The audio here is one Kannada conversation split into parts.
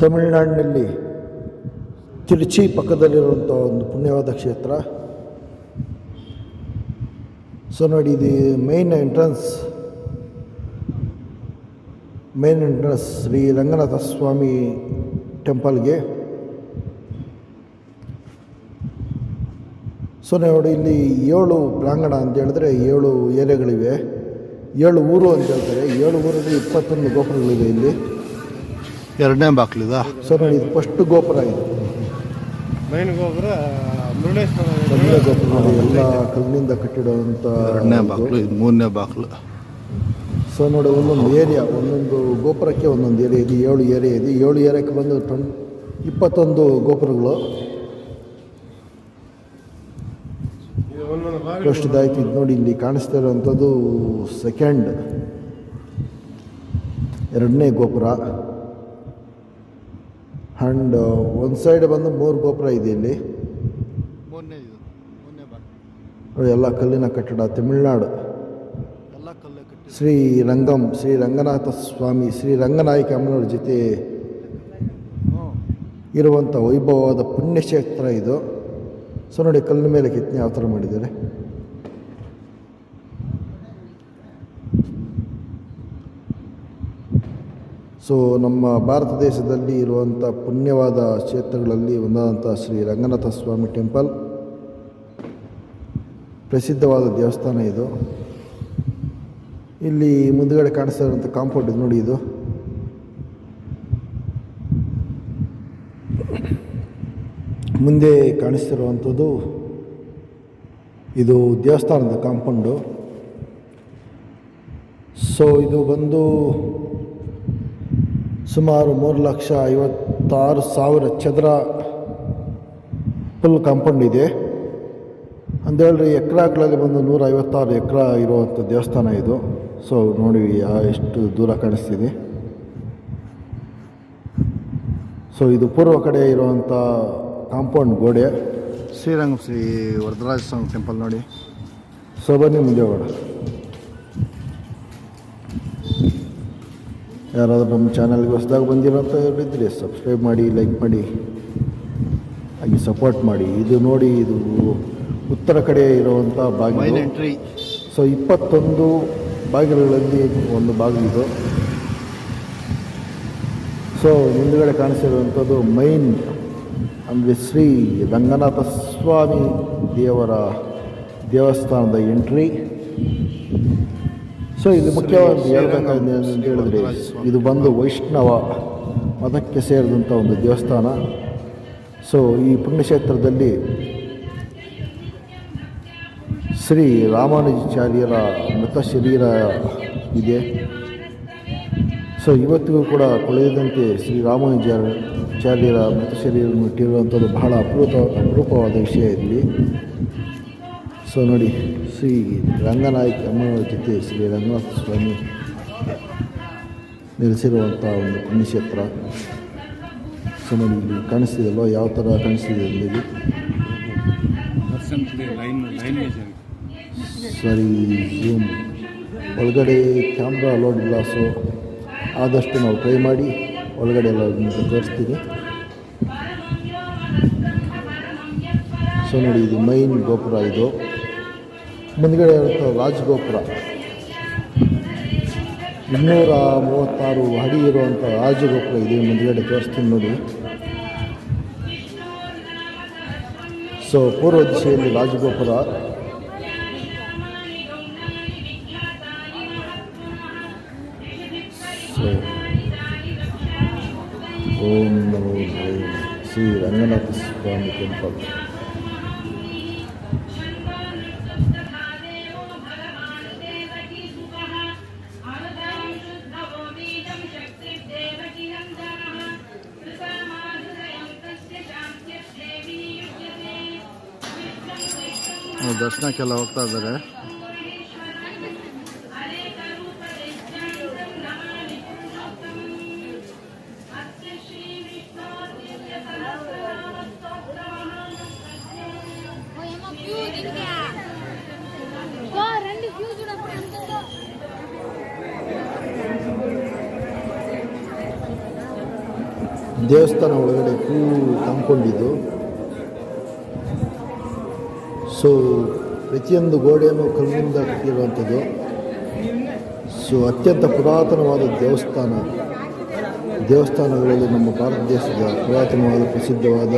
ತಮಿಳುನಾಡಿನಲ್ಲಿ ತಿರುಚಿ ಪಕ್ಕದಲ್ಲಿರುವಂಥ ಒಂದು ಪುಣ್ಯವಾದ ಕ್ಷೇತ್ರ. ಸೊ ನೋಡಿ, ಇದು main entrance main entrance Shri Ranganatha Swami ಟೆಂಪಲ್ಗೆ. ಸೊ ನೋಡಿ, ಇಲ್ಲಿ ಏಳು ಪ್ರಾಂಗಣ ಅಂತ ಹೇಳಿದ್ರೆ ಏಳು ಏರಿಯಾಗಳಿವೆ. ಏಳು ಊರು ಅಂತ ಹೇಳ್ತಾರೆ. ಏಳು ಊರಲ್ಲಿ ಇಪ್ಪತ್ತೊಂದು ಗೋಪುರಗಳಿವೆ ಇಲ್ಲಿ. ಎರಡನೇ ಬಾಕ್ಲಿದ? ಸರ್ ನೋಡಿ ಇದು ಫಸ್ಟ್ ಗೋಪುರ ಇದು. ಮೈನ್ ಗೋಪುರ ಮುರುಡೇಶ್ವರ ಗೋಪುರ ನೋಡಿ ಎಲ್ಲ ಕಲ್ಲಿನಿಂದ ಕಟ್ಟಿಡುವಂಥ ಎರಡನೇ ಬಾಕ್ಲು ಇದು ಮೂರನೇ ಬಾಕ್ಲು. ಸೊ ನೋಡಿ ಒಂದೊಂದು ಏರಿಯಾ ಒಂದೊಂದು ಗೋಪುರಕ್ಕೆ ಒಂದೊಂದು ಏರಿಯಾ ಇದೆ ಏಳು ಏರಿಯಾ ಇದೆ. ಏಳು ಏರಿಯಾಕ್ಕೆ ಬಂದು ಟೊನ್ ಇಪ್ಪತ್ತೊಂದು ಗೋಪುರಗಳು. ಫಸ್ಟ್ ಇದಾಯ್ತು ಇದು ನೋಡಿ ಇಲ್ಲಿ ಕಾಣಿಸ್ತಾ ಇರುವಂಥದ್ದು ಸೆಕೆಂಡ್ ಎರಡನೇ ಗೋಪುರ. ಆ್ಯಂಡ್ ಒಂದು ಸೈಡ್ ಬಂದು ಮೂರು ಗೋಪುರ ಇದೆ ಇಲ್ಲಿ. ಎಲ್ಲ ಕಲ್ಲಿನ ಕಟ್ಟಡ ತಮಿಳ್ನಾಡು. ಎಲ್ಲ ಕಲ್ಲೇ ಕಟ್ಟಿ ಶ್ರೀ ರಂಗಂ ಶ್ರೀ ರಂಗನಾಥ ಸ್ವಾಮಿ ಶ್ರೀ ರಂಗನಾಯಕ ಅಮ್ಮನವ್ರ ಜೊತೆ ಇರುವಂಥ ವೈಭವವಾದ ಪುಣ್ಯಕ್ಷೇತ್ರ ಇದು. ಸೊ ನೋಡಿ ಕಲ್ಲಿನ ಮೇಲೆ ಕೆತ್ತನೆ ಯಾವ ಥರ ಮಾಡಿದ್ದಾರೆ. ಸೊ ನಮ್ಮ ಭಾರತ ದೇಶದಲ್ಲಿ ಇರುವಂಥ ಪುಣ್ಯವಾದ ಕ್ಷೇತ್ರಗಳಲ್ಲಿ ಒಂದಾದಂಥ ಶ್ರೀ ರಂಗನಾಥ ಸ್ವಾಮಿ ಟೆಂಪಲ್. ಪ್ರಸಿದ್ಧವಾದ ದೇವಸ್ಥಾನ ಇದು. ಇಲ್ಲಿ ಮುಂದುಗಡೆ ಕಾಣಿಸ್ತಾ ಇರುವಂಥ ಕಾಂಪೌಂಡ್ ಇದು ನೋಡಿ ಇದು. ಮುಂದೆ ಕಾಣಿಸ್ತಿರುವಂಥದ್ದು ಇದು ದೇವಸ್ಥಾನದ ಕಾಂಪೌಂಡು. ಸೊ ಇದು ಬಂದು ಸುಮಾರು ಮೂರು ಲಕ್ಷ ಐವತ್ತಾರು ಸಾವಿರ ಚದರ ಫುಲ್ ಕಾಂಪೌಂಡ್ ಇದೆ. ಅಂದೇಳ್ರಿ ಎಕ್ರಾಗಳಲ್ಲಿ ಬಂದು ನೂರ ಐವತ್ತಾರು ಎಕ್ರ ಇರುವಂಥ ದೇವಸ್ಥಾನ ಇದು. ಸೊ ನೋಡಿ ಎಷ್ಟು ದೂರ ಕಾಣಿಸ್ತಿದೆ. ಸೊ ಇದು ಪೂರ್ವ ಕಡೆ ಇರುವಂಥ ಕಾಂಪೌಂಡ್ ಗೋಡೆ. ಶ್ರೀರಂಗ ಶ್ರೀ ವರದರಾಜ ಸ್ವಾಮಿ ಟೆಂಪಲ್ ನೋಡಿ. ಸೊ ಬನ್ನಿ ಮುಂದೆ ಯಾರಾದರೂ ನಮ್ಮ ಚಾನಲ್ಗೆ ಹೊಸದಾಗಿ ಬಂದಿರೋಂಥವ್ರಿದ್ದರೆ ಸಬ್ಸ್ಕ್ರೈಬ್ ಮಾಡಿ ಲೈಕ್ ಮಾಡಿ ಹಾಗೆ ಸಪೋರ್ಟ್ ಮಾಡಿ. ಇದು ನೋಡಿ ಇದು ಉತ್ತರ ಕಡೆ ಇರುವಂಥ ಬಾಗಿಲು. ಎಂಟ್ರಿ ಸೊ ಇಪ್ಪತ್ತೊಂದು ಬಾಗಿಲುಗಳಲ್ಲಿ ಒಂದು ಬಾಗಿಲಿದು ಸೊ ಮುಂದುಗಡೆ ಕಾಣಿಸಿರುವಂಥದ್ದು ಮೈನ್ ಅಂದರೆ ಶ್ರೀ ರಂಗನಾಥ ಸ್ವಾಮಿ ದೇವರ ದೇವಸ್ಥಾನದ ಎಂಟ್ರಿ ಸೊ ಇದು ಮುಖ್ಯವಾಗಿ ಹೇಳ್ಬೇಕಾದ್ರೆ ಅಂತ ಹೇಳಿದ್ರೆ, ಇದು ಬಂದು ವೈಷ್ಣವ ಮತಕ್ಕೆ ಸೇರಿದಂಥ ಒಂದು ದೇವಸ್ಥಾನ. ಸೊ ಈ ಪುಣ್ಯಕ್ಷೇತ್ರದಲ್ಲಿ ಶ್ರೀ ರಾಮಾನುಜಾಚಾರ್ಯರ ಮೃತ ಶರೀರ ಇದೆ. ಸೊ ಇವತ್ತಿಗೂ ಕೂಡ ಕೊಳೆಯದಂತೆ ಶ್ರೀ ರಾಮಾನುಜಾಚಾರ್ಯರ ಮೃತ ಶರೀರವನ್ನು ಇಟ್ಟಿರುವಂಥದ್ದು ಬಹಳ ಅಪರೂಪ, ಅಪರೂಪವಾದ ವಿಷಯ ಇಲ್ಲಿ. ಸೊ ನೋಡಿ. ಶ್ರೀ ರಂಗನಾಯಕ ಅಮ್ಮನವರ ಜೊತೆ ಶ್ರೀ ರಂಗನಾಥ ಸ್ವಾಮಿ ನೆಲೆಸಿರುವಂಥ ಒಂದು ಪುಣ್ಯಕ್ಷೇತ್ರ. ಸುಮ್ಮನೆ ಕಾಣಿಸ್ತಿದೆಯಲ್ಲ ಯಾವ ಥರ ಕಾಣಿಸ್ತಿದೆ ಲೈನ್ ಸರಿ ಝೂಮ್ ಒಳಗಡೆ ಕ್ಯಾಮ್ರಾ ಅಲೋಡ್ ಇಲ್ಲ ಸೊ ಆದಷ್ಟು ನಾವು ಟ್ರೈ ಮಾಡಿ ಒಳಗಡೆ ಎಲ್ಲ ತೋರಿಸ್ತೀವಿ ಸೊ ನೋಡಿ, ಇದು ಮೈನ್ ಗೋಪುರ ಇದು. ಮುಂದ್ಗಡೆ ಇರುತ್ತೆ ರಾಜಗೋಪುರ. ಇನ್ನೂರ ಮೂವತ್ತಾರು ಅಡಿ ಇರುವಂಥ ರಾಜಗೋಪುರ ಇದೆ ಮುಂದ್ಗಡೆ ತೋರಿಸ್ತೀನಿ ನೋಡಿ. ಸೊ ಪೂರ್ವ ದಿಶೆಯಲ್ಲಿ ರಾಜಗೋಪುರ. ಓಂ ನಮೋ ಶ್ರೀ ರಂಗನಾಥ ಸ್ವಾಮಿ ಟೆಂಪಲ್. ದರ್ಶನಕ್ಕೆಲ್ಲ ಹೋಗ್ತಾ ಇದ್ದಾರೆ. ದೇವಸ್ಥಾನ ಒಳಗಡೆ ಕೂ ತಂಬ್ಕೊಂಡಿದ್ದು ಸೊ ಪ್ರತಿಯೊಂದು ಗೋಡೆಯನ್ನು ಕಲ್ಲಿನಿಂದ ಕಟ್ಟಿರುವಂಥದ್ದು. ಸೊ ಅತ್ಯಂತ ಪುರಾತನವಾದ ದೇವಸ್ಥಾನ. ದೇವಸ್ಥಾನಗಳಲ್ಲಿ ನಮ್ಮ ಭಾರತ ದೇಶದ ಪುರಾತನವಾದ ಪ್ರಸಿದ್ಧವಾದ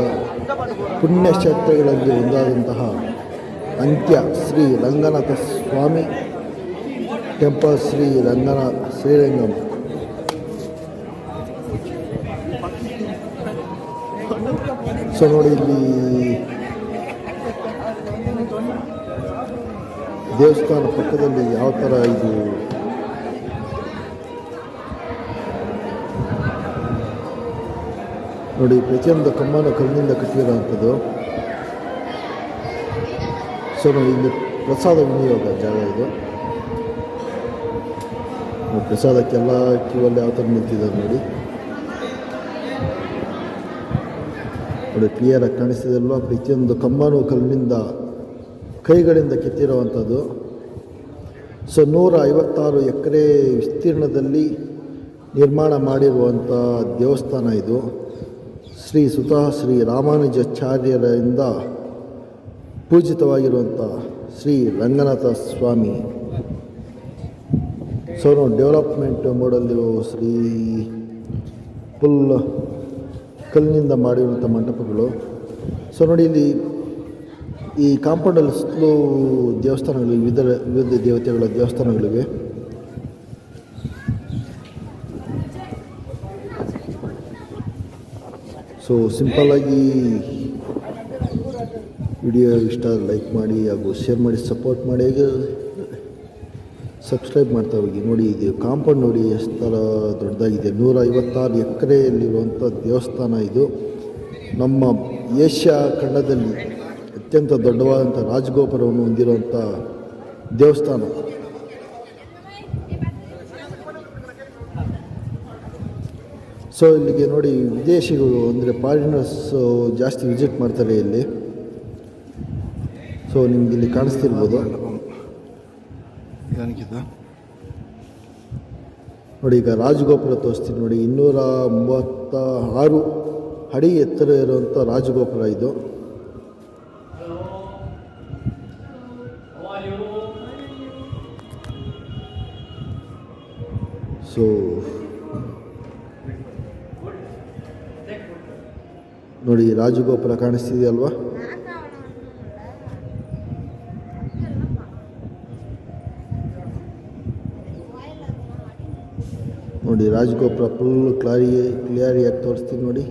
ಪುಣ್ಯಕ್ಷೇತ್ರಗಳಲ್ಲಿ ಒಂದಾದಂತಹ ಅಂತ್ಯ ಶ್ರೀ ರಂಗನಾಥ ಸ್ವಾಮಿ ಟೆಂಪಲ್ ಶ್ರೀ ರಂಗನಾಥ ಶ್ರೀರಂಗಂ. ಸೊ ನೋಡಿ ಇಲ್ಲಿ ದೇವಸ್ಥಾನ ಪಕ್ಕದಲ್ಲಿ ಯಾವ ಥರ ಇದು? ನೋಡಿ ಪ್ರತಿಯೊಂದು ಕಮ್ಮನ ಕಲ್ಲಿನಿಂದ ಕಟ್ಟಿರೋವಂಥದ್ದು. ಸೊ ನೋಡಿ, ಇಲ್ಲಿ ಪ್ರಸಾದ ವಿನಿಯೋಗ ಜಾಗ ಇದು. ಪ್ರಸಾದಕ್ಕೆಲ್ಲ ಕ್ಯೂವಲ್ಲಿ ಯಾವ ಥರ ನಿಂತಿದ್ದಾರೆ ನೋಡಿ. ನೋಡಿ ಕ್ಲಿಯರಾಗಿ ಕಾಣಿಸ್ತಿದೆಲ್ಲ ಪ್ರತಿಯೊಂದು ಕಂಬನೂ ಕಲ್ಲಿನಿಂದ ಕೈಗಳಿಂದ ಕಿತ್ತಿರುವಂಥದ್ದು. ಸೊ ನೂರ ಐವತ್ತಾರು ಎಕರೆ ವಿಸ್ತೀರ್ಣದಲ್ಲಿ ನಿರ್ಮಾಣ ಮಾಡಿರುವಂಥ ದೇವಸ್ಥಾನ ಇದು. ಶ್ರೀ ಸುತಃ, ಶ್ರೀ ರಾಮಾನುಜಾಚಾರ್ಯರಿಂದ ಪೂಜಿತವಾಗಿರುವಂಥ ಶ್ರೀ ರಂಗನಾಥ ಸ್ವಾಮಿ. ಸೊ, ನಾವು ಡೆವಲಪ್ಮೆಂಟ್ ಮೋಡಲ್ಲಿರೋ ಶ್ರೀ ಫುಲ್ ಕಲ್ಲಿನಿಂದ ಮಾಡಿರುವಂಥ ಮಂಟಪಗಳು. ಸೊ, ನೋಡಿ ಇಲ್ಲಿ ಈ ಕಾಂಪೌಂಡಲ್ಲಿ ಸುತ್ತಲೂ ದೇವಸ್ಥಾನಗಳು, ವಿವಿಧ ವಿವಿಧ ದೇವತೆಗಳ ದೇವಸ್ಥಾನಗಳಿವೆ. ಸೊ ಸಿಂಪಲ್ಲಾಗಿ ವಿಡಿಯೋ ಇಷ್ಟ ಲೈಕ್ ಮಾಡಿ ಹಾಗೂ ಶೇರ್ ಮಾಡಿ ಸಪೋರ್ಟ್ ಮಾಡಿ. ಸಬ್ಸ್ಕ್ರೈಬ್ ಮಾಡ್ತಾ ಹೋಗಿ. ನೋಡಿ, ಇದು ಕಾಂಪೌಂಡ್ ನೋಡಿ, ಎಷ್ಟು ಥರ ದೊಡ್ಡದಾಗಿದೆ. ನೂರ ಐವತ್ತಾರು ಎಕರೆಯಲ್ಲಿರುವಂಥ ದೇವಸ್ಥಾನ ಇದು. ನಮ್ಮ ಏಷ್ಯಾ ಖಂಡದಲ್ಲಿ ಅತ್ಯಂತ ದೊಡ್ಡವಾದಂಥ ರಾಜಗೋಪುರವನ್ನು ಹೊಂದಿರುವಂಥ ದೇವಸ್ಥಾನ. ಸೊ ಇಲ್ಲಿಗೆ ನೋಡಿ ವಿದೇಶಿಗಳು ಅಂದರೆ ಫಾರಿನರ್ಸ್ ಜಾಸ್ತಿ ವಿಸಿಟ್ ಮಾಡ್ತಾರೆ ಇಲ್ಲಿ. ಸೊ ನಿಮ್ಗೆ ಇಲ್ಲಿ ಕಾಣಿಸ್ತಿರ್ಬೋದು. ನೋಡಿ ಈಗ ರಾಜಗೋಪುರ ತೋರಿಸ್ತೀನಿ ನೋಡಿ. ಇನ್ನೂರ ಮೂವತ್ತ ಆರು ಅಡಿ ಎತ್ತರ ಇರುವಂಥ ರಾಜಗೋಪುರ ಇದು. ಸೊ ನೋಡಿ, ರಾಜಗೋಪುರ ಕಾಣಿಸ್ತಿದೆಯಲ್ವಾ? ನೋಡಿ, ರಾಜಗೋಪುರ ಫುಲ್ ಕ್ಲಾರಿ ಕ್ಲಿಯರಿಯಾಗಿ ತೋರಿಸ್ತೀನಿ ನೋಡಿ.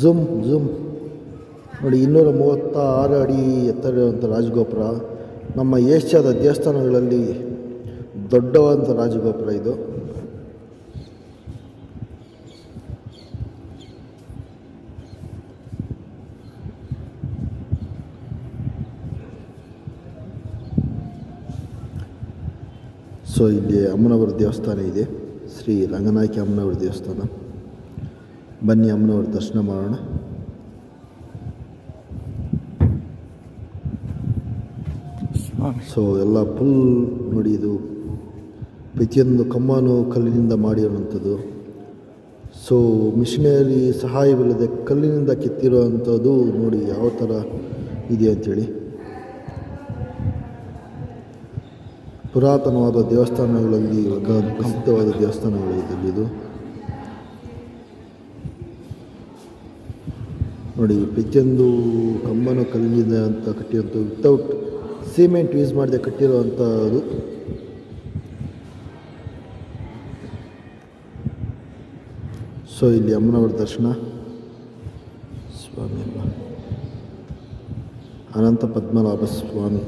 ಝುಮ್ ಝುಮ್ ನೋಡಿ ಇನ್ನೂರ ಮೂವತ್ತ ಆರು ಅಡಿ ಎತ್ತರ ಇರುವಂಥ ರಾಜಗೋಪುರ. ನಮ್ಮ ಏಷ್ಯಾದ ದೇವಸ್ಥಾನಗಳಲ್ಲಿ ದೊಡ್ಡವಾದಂಥ ರಾಜಗೋಪುರ ಇದು. ಸೊ ಇಲ್ಲಿ ಅಮ್ಮನವರ ದೇವಸ್ಥಾನ ಇದೆ. ಶ್ರೀ ರಂಗನಾಯಕಿ ಅಮ್ಮನವರ ದೇವಸ್ಥಾನ. ಬನ್ನಿ ಅಮ್ಮನವರ ದರ್ಶನ ಮಾಡೋಣ. ಸೊ ಎಲ್ಲ ಫುಲ್ ನೋಡಿ ಇದು ಪ್ರತಿಯೊಂದು ಕಮ್ಮಾನು ಕಲ್ಲಿನಿಂದ ಮಾಡಿರುವಂಥದ್ದು ಸೊ ಮಿಷನರಿ ಸಹಾಯವಿಲ್ಲದೆ ಕಲ್ಲಿನಿಂದ ಕೆತ್ತಿರುವಂಥದ್ದು ನೋಡಿ ಯಾವ ಥರ ಇದೆ ಅಂಥೇಳಿ ಪುರಾತನವಾದ ದೇವಸ್ಥಾನಗಳಲ್ಲಿ ಇವಾಗ ಪ್ರಸಿದ್ಧವಾದ ದೇವಸ್ಥಾನಗಳು ಇದೆ ಇದು. ನೋಡಿ, ಪ್ರತಿಯೊಂದು ಕಂಬನ ಕಲ್ಲಿದೆ ಅಂತ ಕಟ್ಟಿರುವಂಥ ವಿತೌಟ್ ಸಿಮೆಂಟ್ ಯೂಸ್ ಮಾಡದೆ ಕಟ್ಟಿರುವಂಥದ್ದು. ಸೊ ಇಲ್ಲಿ ಅಮ್ಮನವರ ದರ್ಶನ. ಸ್ವಾಮಿ ಅನಂತ ಪದ್ಮನಾಭ ಸ್ವಾಮಿ.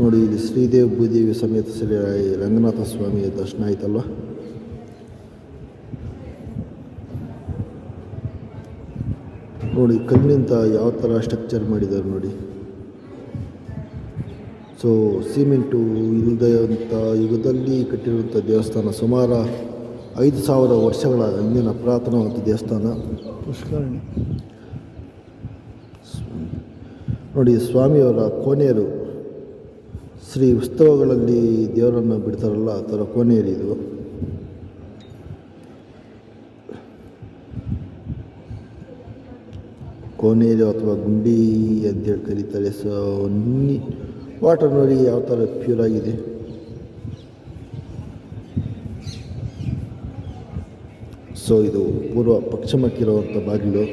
ನೋಡಿ ಇಲ್ಲಿ ಶ್ರೀದೇವ್ ಭೂದೇವಿ ಸಮೇತ ಶ್ರೀ ರಂಗನಾಥ ಸ್ವಾಮಿಯ ದರ್ಶನ ಆಯ್ತಲ್ವ? ನೋಡಿ ಕಲ್ಲಿನಿಂದ ಯಾವ ಥರ ಸ್ಟ್ರಕ್ಚರ್ ಮಾಡಿದ್ದಾರೆ ನೋಡಿ. ಸೊ ಸಿಮೆಂಟು ಇಲ್ಲದಂಥ ಯುಗದಲ್ಲಿ ಕಟ್ಟಿರುವಂಥ ದೇವಸ್ಥಾನ ಸುಮಾರು ಐದು ಸಾವಿರ ವರ್ಷಗಳ ಹಿಂದಿನ ಪುರಾತನವಾದ ದೇವಸ್ಥಾನ. ನೋಡಿ ಸ್ವಾಮಿಯವರ ಕೋನೇರು ಶ್ರೀ ಉತ್ಸವಗಳಲ್ಲಿ ದೇವರನ್ನು ಬಿಡ್ತಾರಲ್ಲ ಆ ಥರ ಕೊನೆಯಲ್ಲಿ ಇದು. ಕೋನೇರಿ ಅಥವಾ ಗುಂಡಿ ಅಂತೇಳಿ ಕರೀತಾರೆ. ಸೊ ನೀ ವಾಟರ್ ನೋಡಿ ಯಾವ ಥರ ಪ್ಯೂರ್ ಆಗಿದೆ? ಸೊ ಇದು ಪೂರ್ವ ಪಶ್ಚಿಮಕ್ಕಿರುವಂಥ ಬಾಗಿಲು.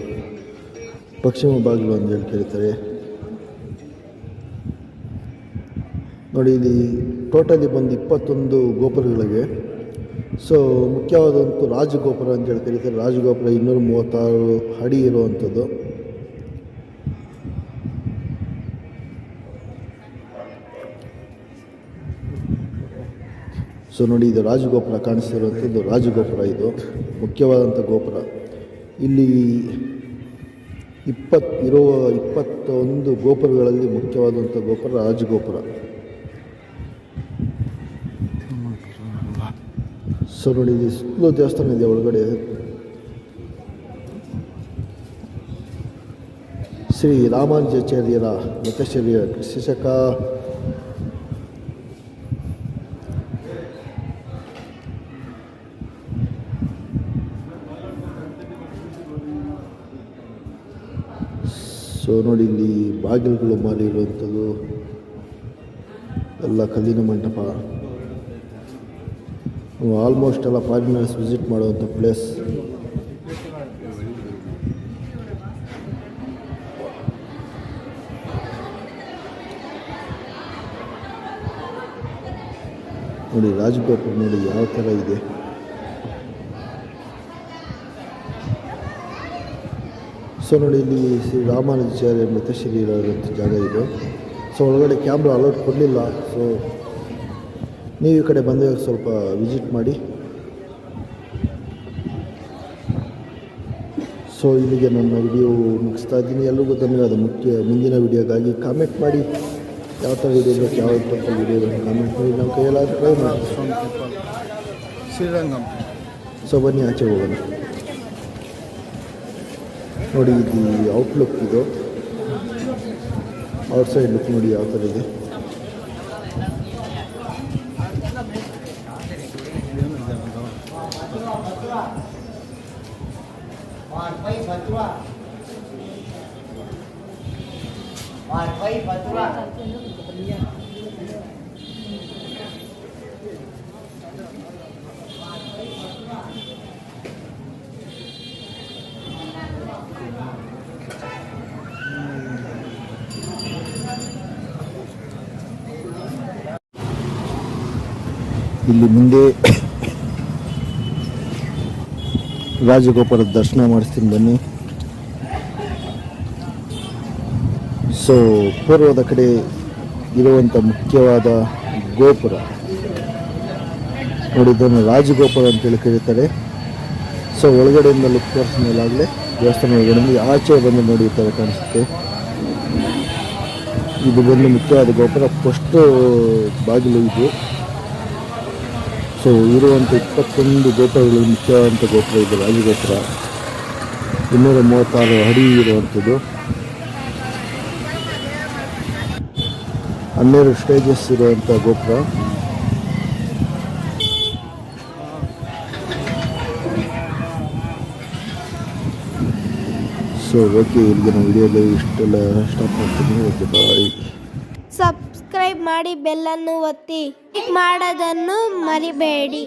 ಪಶ್ಚಿಮ ಬಾಗಿಲು ಅಂತೇಳಿ ಕರೀತಾರೆ. ನೋಡಿ, ಇಲ್ಲಿ ಟೋಟಲಿ ಬಂದು ಇಪ್ಪತ್ತೊಂದು ಗೋಪುರಗಳಿವೆ. ಸೊ ಮುಖ್ಯವಾದಂಥ ರಾಜಗೋಪುರ ಅಂತ ಹೇಳಿ ಕರೀತಾರೆ. ರಾಜಗೋಪುರ ಇನ್ನೂರ ಮೂವತ್ತಾರು ಅಡಿ ಇರುವಂಥದ್ದು. ಸೊ ನೋಡಿ, ಇದು ರಾಜಗೋಪುರ ಕಾಣಿಸ್ತಿರುವಂಥದ್ದು ರಾಜಗೋಪುರ ಇದು. ಮುಖ್ಯವಾದಂಥ ಗೋಪುರ. ಇಲ್ಲಿ ಇಪ್ಪತ್ತು ಇರುವ ಇಪ್ಪತ್ತೊಂದು ಗೋಪುರಗಳಲ್ಲಿ ಮುಖ್ಯವಾದಂಥ ಗೋಪುರ ರಾಜಗೋಪುರ. ಸೊ ನೋಡಿ ಇಲ್ಲಿ ಸುತ್ತಲೂ ದೇವಸ್ಥಾನ ಇದೆ ಒಳಗಡೆ ಶ್ರೀ ರಾಮಾನುಜಾಚಾರ್ಯರ ಮತಶ್ಚರ್ಯ ಶಿಕ್ಷಕ ಸೊ ನೋಡಿ ಇಲ್ಲಿ ಬಾಗಿಲುಗಳು ಮಾರಿ ಇರುವಂಥದ್ದು ಎಲ್ಲ ಕಲ್ಲಿನ ಮಂಟಪ ಆಲ್ಮೋಸ್ಟ್ ಎಲ್ಲ ಫಾರಿನರ್ಸ್ ವಿಸಿಟ್ ಮಾಡುವಂಥ ಪ್ಲೇಸ್ ನೋಡಿ, ರಾಜಕೋಟ್ ನೋಡಿ ಯಾವ ಥರ ಇದೆ. ಸೊ ನೋಡಿ, ಇಲ್ಲಿ ಶ್ರೀ ರಾಮಾನುಜಾಚಾರ್ಯ ಮೃತಶ್ರೀ ಇರೋಂಥ ಜಾಗ ಇದು. ಸೊ ಒಳಗಡೆ ಕ್ಯಾಮ್ರಾ ಅಲೌಟ್ ಕೊಡಲಿಲ್ಲ. ಸೊ ನೀವು ಈ ಕಡೆ ಬಂದಾಗ ಸ್ವಲ್ಪ ವಿಸಿಟ್ ಮಾಡಿ. ಸೊ ಇಲ್ಲಿಗೆ ನನ್ನ ವಿಡಿಯೋ ಮುಗಿಸ್ತಾ ಇದ್ದೀನಿ. ಎಲ್ರಿಗೂ ಧನ್ಯವಾದ. ಮುಖ್ಯ ಮುಂದಿನ ವಿಡಿಯೋಗಾಗಿ ಕಾಮೆಂಟ್ ಮಾಡಿ. ಯಾವ ಥರ ವಿಡಿಯೋ ಬೇಕು ಯಾವ ಥರ ವಿಡಿಯೋ ಬೇಕು ಕಾಮೆಂಟ್ ಮಾಡಿ. ನಮ್ಮ ಕೈಯಲ್ಲಾದ ಟ್ರೈ ಮಾಡಿ. ಶ್ರೀರಂಗಂ. ಸೊ ಬನ್ನಿ ಆಚೆ ಹೋಗೋಣ. ನೋಡಿ ಇದು ಔಟ್ಲುಕ್ ಇದು. ಔಟ್ಸೈಡ್ ಲುಕ್ ನೋಡಿ ಯಾವ ಥರ ಇದೆ. ಇಲ್ಲಿ ಮುಂದೆ ರಾಜಗೋಪುರದ ದರ್ಶನ ಮಾಡಿಸ್ತೀನಿ ಬನ್ನಿ. ಸೊ ಪೂರ್ವದ ಕಡೆ ಇರುವಂಥ ಮುಖ್ಯವಾದ ಗೋಪುರ. ನೋಡಿ, ಇದನ್ನು ರಾಜಗೋಪುರ ಅಂತೇಳಿ ಕರೀತಾರೆ. ಸೊ ಒಳಗಡೆಯಿಂದ ಲುಕ್ ತೋರಿಸಿದ ಮೇಲಾಗಲೇ ದೇವಸ್ಥಾನ ಒಳಗಡೆ ಆಚೆ ಬಂದು ನೋಡಿ ಕಾಣಿಸುತ್ತೆ. ಇದು ಬಂದು ಮುಖ್ಯವಾದ ಗೋಪುರ. ಫಸ್ಟು ಬಾಗಿಲು ಇದು. ಸೊ ಇರುವಂಥ ಇಪ್ಪತ್ತೊಂದು ಗೋಪುರಗಳು ಮುಖ್ಯವಾದಂಥ ಗೋಪುರ ಇದು, ರಾಜಗೋಪುರ. ಇನ್ನೂರ ಮೂವತ್ತಾರು ಅಡಿ ಇರುವಂಥದ್ದು. ಹನ್ನೆರಡು ಸ್ಟೇಜಸ್ ಇರುವಂಥ ಗೋಪುರ. ಸೊ ಓಕೆ ಇಲ್ಲಿಗೆ ನಾವು ವಿಡಿಯೋದಲ್ಲಿ ಇಷ್ಟೆಲ್ಲ ಸ್ಟಾಪ್ ಮಾಡ್ತೀನಿ. ಓಕೆ ಬಾಯ್ ಮಾಡಿ ಬೆಲ್ಲನ್ನು ಒತ್ತಿ ಮಾಡೋದನ್ನು ಮರಿಬೇಡಿ.